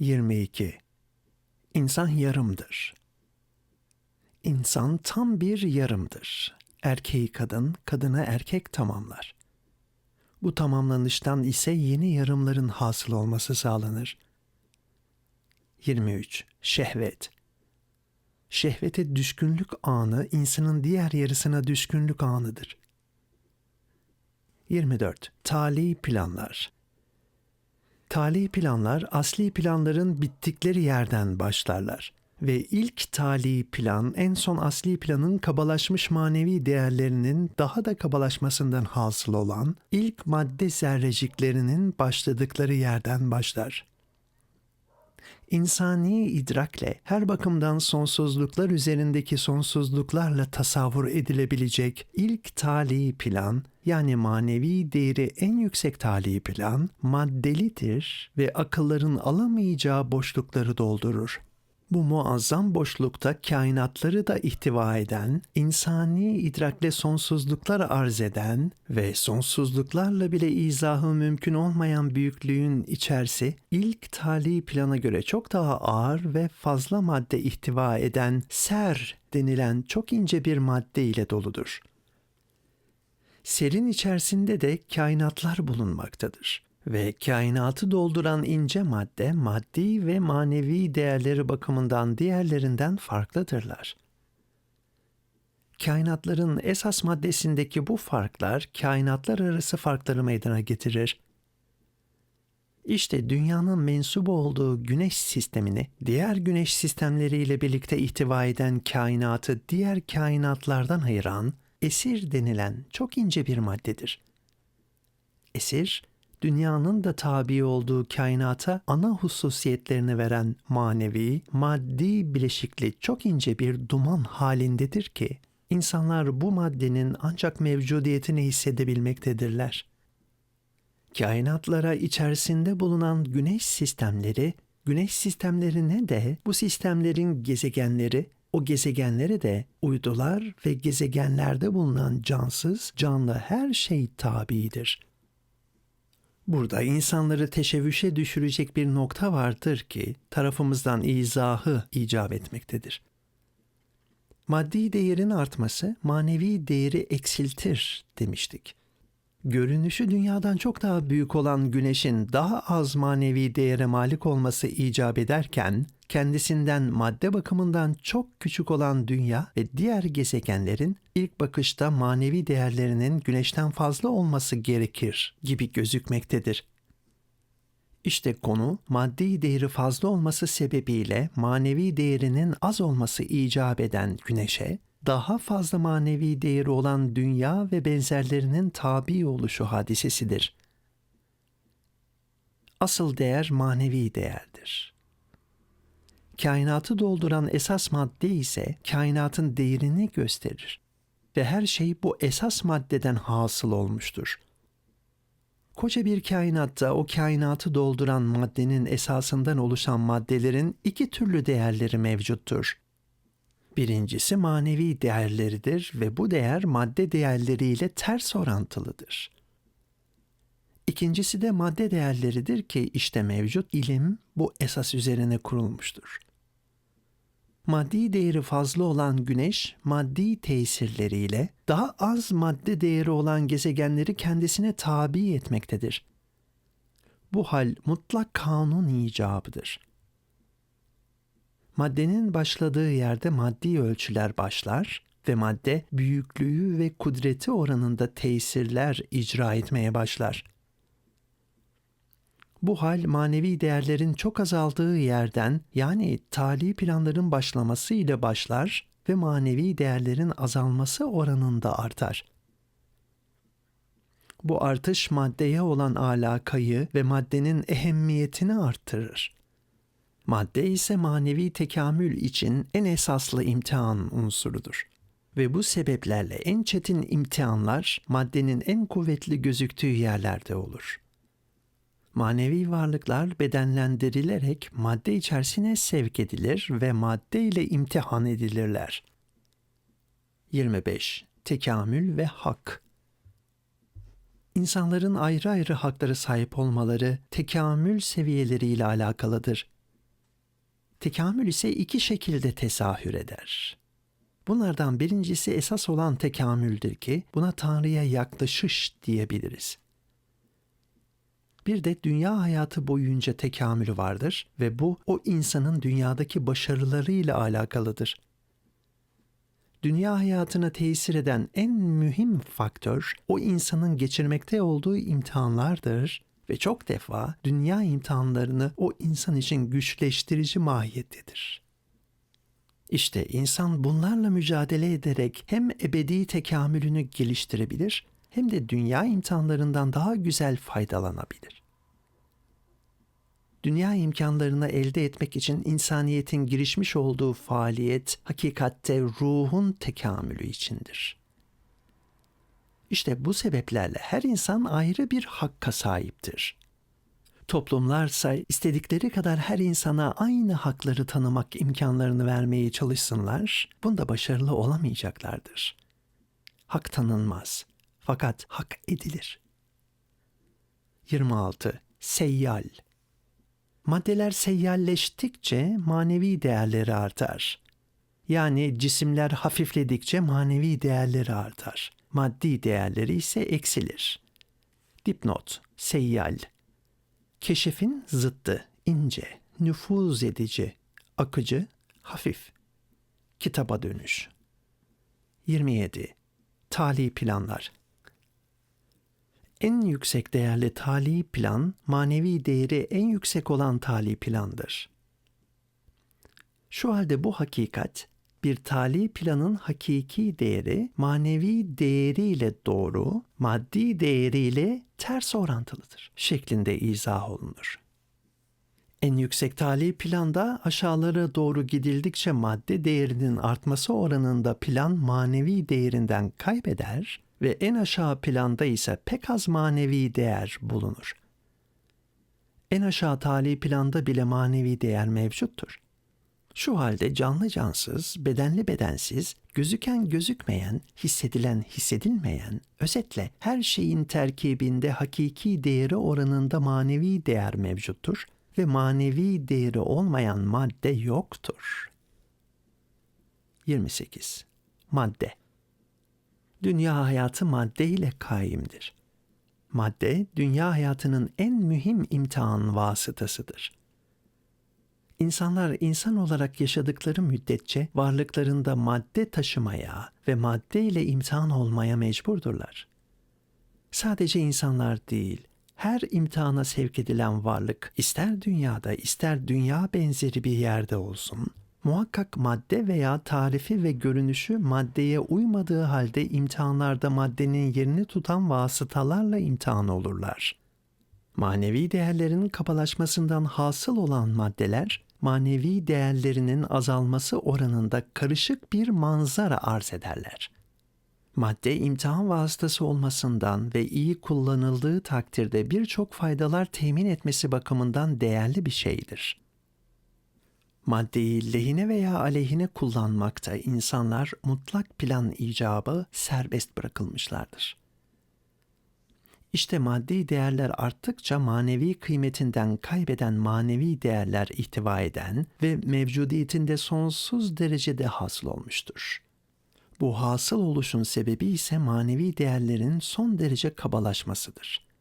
22. İnsan yarımdır. İnsan tam bir yarımdır. Erkeği kadın, kadına erkek tamamlar. Bu tamamlanıştan ise yeni yarımların hasıl olması sağlanır. 23. Şehvet Şehvete düşkünlük anı insanın diğer yarısına düşkünlük anıdır. 24. Tali planlar Tali planlar asli planların bittikleri yerden başlarlar ve ilk tali plan en son asli planın kabalaşmış manevi değerlerinin daha da kabalaşmasından hasıl olan ilk madde zerreciklerinin başladıkları yerden başlar. İnsani idrakle her bakımdan sonsuzluklar üzerindeki sonsuzluklarla tasavvur edilebilecek ilk tali plan yani manevi değeri en yüksek tali plan maddelidir ve akılların alamayacağı boşlukları doldurur. Bu muazzam boşlukta kainatları da ihtiva eden, insani idrakle sonsuzluklar arz eden ve sonsuzluklarla bile izahı mümkün olmayan büyüklüğün içerisi ilk tali plana göre çok daha ağır ve fazla madde ihtiva eden ser denilen çok ince bir madde ile doludur. Serin içerisinde de kainatlar bulunmaktadır ve kainatı dolduran ince madde maddi ve manevi değerleri bakımından diğerlerinden farklıdırlar. Kainatların esas maddesindeki bu farklar kainatlar arası farkları meydana getirir. İşte dünyanın mensubu olduğu güneş sistemini diğer güneş sistemleriyle birlikte ihtiva eden kainatı diğer kainatlardan ayıran esir denilen çok ince bir maddedir. Esir, dünyanın da tabi olduğu kainata ana hususiyetlerini veren manevi, maddi bileşikli çok ince bir duman halindedir ki, insanlar bu maddenin ancak mevcudiyetini hissedebilmektedirler. Kainatlara içerisinde bulunan güneş sistemleri, güneş sistemlerine de bu sistemlerin gezegenleri, o gezegenlere de uydular ve gezegenlerde bulunan cansız, canlı her şey tabidir. Burada insanları teşebbüşe düşürecek bir nokta vardır ki tarafımızdan izahı icap etmektedir. Maddi değerin artması manevi değeri eksiltir demiştik. Görünüşü dünyadan çok daha büyük olan güneşin daha az manevi değere malik olması icap ederken, kendisinden madde bakımından çok küçük olan dünya ve diğer gezegenlerin ilk bakışta manevi değerlerinin güneşten fazla olması gerekir gibi gözükmektedir. İşte konu maddi değeri fazla olması sebebiyle manevi değerinin az olması icap eden güneşe daha fazla manevi değeri olan dünya ve benzerlerinin tabi oluşu hadisesidir. Asıl değer manevi değerdir. Kainatı dolduran esas madde ise kainatın değerini gösterir ve her şey bu esas maddeden hasıl olmuştur. Koca bir kainatta o kainatı dolduran maddenin esasından oluşan maddelerin iki türlü değerleri mevcuttur. Birincisi manevi değerleridir ve bu değer madde değerleriyle ters orantılıdır. İkincisi de madde değerleridir ki işte mevcut ilim bu esas üzerine kurulmuştur. Maddi değeri fazla olan güneş, maddi tesirleriyle daha az madde değeri olan gezegenleri kendisine tabi etmektedir. Bu hal mutlak kanun icabıdır.'' maddenin başladığı yerde maddi ölçüler başlar ve madde büyüklüğü ve kudreti oranında tesirler icra etmeye başlar. Bu hal manevi değerlerin çok azaldığı yerden yani tali planların başlaması ile başlar ve manevi değerlerin azalması oranında artar. Bu artış maddeye olan alakayı ve maddenin ehemmiyetini arttırır. Madde ise manevi tekamül için en esaslı imtihan unsurudur. Ve bu sebeplerle en çetin imtihanlar maddenin en kuvvetli gözüktüğü yerlerde olur. Manevi varlıklar bedenlendirilerek madde içerisine sevk edilir ve madde ile imtihan edilirler. 25. Tekamül ve hak İnsanların ayrı ayrı hakları sahip olmaları tekamül seviyeleriyle alakalıdır. Tekamül ise iki şekilde tesahür eder. Bunlardan birincisi esas olan tekamüldür ki buna Tanrı'ya yaklaşış diyebiliriz. Bir de dünya hayatı boyunca tekamülü vardır ve bu o insanın dünyadaki başarılarıyla alakalıdır. Dünya hayatına tesir eden en mühim faktör o insanın geçirmekte olduğu imtihanlardır ve çok defa dünya imtihanlarını o insan için güçleştirici mahiyettedir. İşte insan bunlarla mücadele ederek hem ebedi tekamülünü geliştirebilir hem de dünya imtihanlarından daha güzel faydalanabilir. Dünya imkanlarını elde etmek için insaniyetin girişmiş olduğu faaliyet hakikatte ruhun tekamülü içindir. İşte bu sebeplerle her insan ayrı bir hakka sahiptir. Toplumlarsa istedikleri kadar her insana aynı hakları tanımak imkanlarını vermeye çalışsınlar, bunda başarılı olamayacaklardır. Hak tanınmaz, fakat hak edilir. 26. Seyyal Maddeler seyyalleştikçe manevi değerleri artar. Yani cisimler hafifledikçe manevi değerleri artar. Maddi değerleri ise eksilir. Dipnot, seyyal. Keşifin zıttı, ince, nüfuz edici, akıcı, hafif. Kitaba dönüş. 27. Tali planlar. En yüksek değerli tali plan, manevi değeri en yüksek olan tali plandır. Şu halde bu hakikat, bir tali planın hakiki değeri manevi değeriyle doğru, maddi değeriyle ters orantılıdır şeklinde izah olunur. En yüksek tali planda aşağılara doğru gidildikçe madde değerinin artması oranında plan manevi değerinden kaybeder ve en aşağı planda ise pek az manevi değer bulunur. En aşağı tali planda bile manevi değer mevcuttur. Şu halde canlı cansız, bedenli bedensiz, gözüken gözükmeyen, hissedilen hissedilmeyen, özetle her şeyin terkibinde hakiki değeri oranında manevi değer mevcuttur ve manevi değeri olmayan madde yoktur. 28. Madde Dünya hayatı madde ile kaimdir. Madde, dünya hayatının en mühim imtihan vasıtasıdır.'' İnsanlar insan olarak yaşadıkları müddetçe varlıklarında madde taşımaya ve madde ile imtihan olmaya mecburdurlar. Sadece insanlar değil, her imtihana sevk edilen varlık ister dünyada ister dünya benzeri bir yerde olsun, muhakkak madde veya tarifi ve görünüşü maddeye uymadığı halde imtihanlarda maddenin yerini tutan vasıtalarla imtihan olurlar. Manevi değerlerin kabalaşmasından hasıl olan maddeler, manevi değerlerinin azalması oranında karışık bir manzara arz ederler. Madde imtihan vasıtası olmasından ve iyi kullanıldığı takdirde birçok faydalar temin etmesi bakımından değerli bir şeydir. Maddeyi lehine veya aleyhine kullanmakta insanlar mutlak plan icabı serbest bırakılmışlardır. İşte maddi değerler arttıkça manevi kıymetinden kaybeden manevi değerler ihtiva eden ve mevcudiyetinde sonsuz derecede hasıl olmuştur. Bu hasıl oluşun sebebi ise manevi değerlerin son derece kabalaşmasıdır.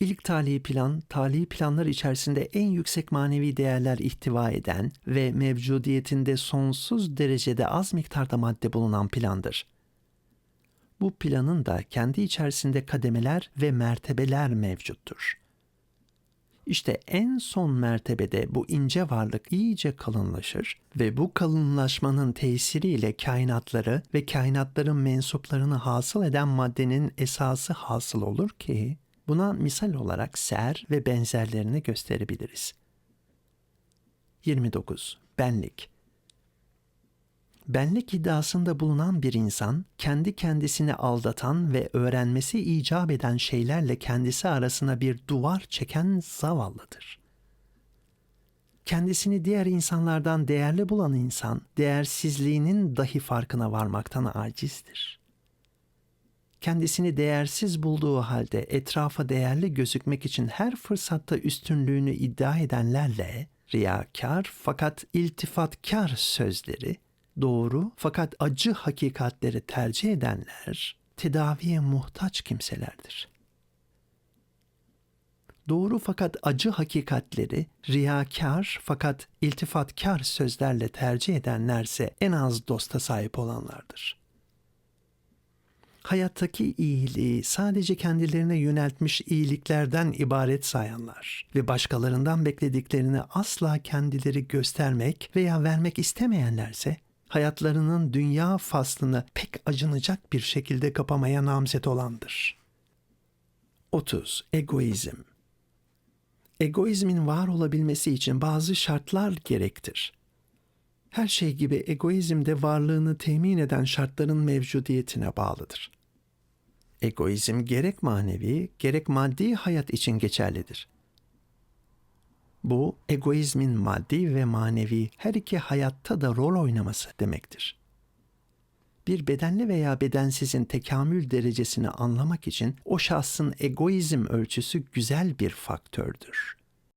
İlk tali plan, tali planlar içerisinde en yüksek manevi değerler ihtiva eden ve mevcudiyetinde sonsuz derecede az miktarda madde bulunan plandır bu planın da kendi içerisinde kademeler ve mertebeler mevcuttur. İşte en son mertebede bu ince varlık iyice kalınlaşır ve bu kalınlaşmanın tesiriyle kainatları ve kainatların mensuplarını hasıl eden maddenin esası hasıl olur ki buna misal olarak ser ve benzerlerini gösterebiliriz. 29. Benlik benlik iddiasında bulunan bir insan, kendi kendisini aldatan ve öğrenmesi icap eden şeylerle kendisi arasına bir duvar çeken zavallıdır. Kendisini diğer insanlardan değerli bulan insan, değersizliğinin dahi farkına varmaktan acizdir. Kendisini değersiz bulduğu halde etrafa değerli gözükmek için her fırsatta üstünlüğünü iddia edenlerle riyakar fakat iltifatkar sözleri, doğru fakat acı hakikatleri tercih edenler tedaviye muhtaç kimselerdir. Doğru fakat acı hakikatleri riyakar fakat iltifatkar sözlerle tercih edenlerse en az dosta sahip olanlardır. Hayattaki iyiliği sadece kendilerine yöneltmiş iyiliklerden ibaret sayanlar ve başkalarından beklediklerini asla kendileri göstermek veya vermek istemeyenlerse hayatlarının dünya faslını pek acınacak bir şekilde kapamaya namzet olandır. 30. Egoizm Egoizmin var olabilmesi için bazı şartlar gerektir. Her şey gibi egoizm de varlığını temin eden şartların mevcudiyetine bağlıdır. Egoizm gerek manevi gerek maddi hayat için geçerlidir. Bu egoizmin maddi ve manevi her iki hayatta da rol oynaması demektir. Bir bedenli veya bedensizin tekamül derecesini anlamak için o şahsın egoizm ölçüsü güzel bir faktördür.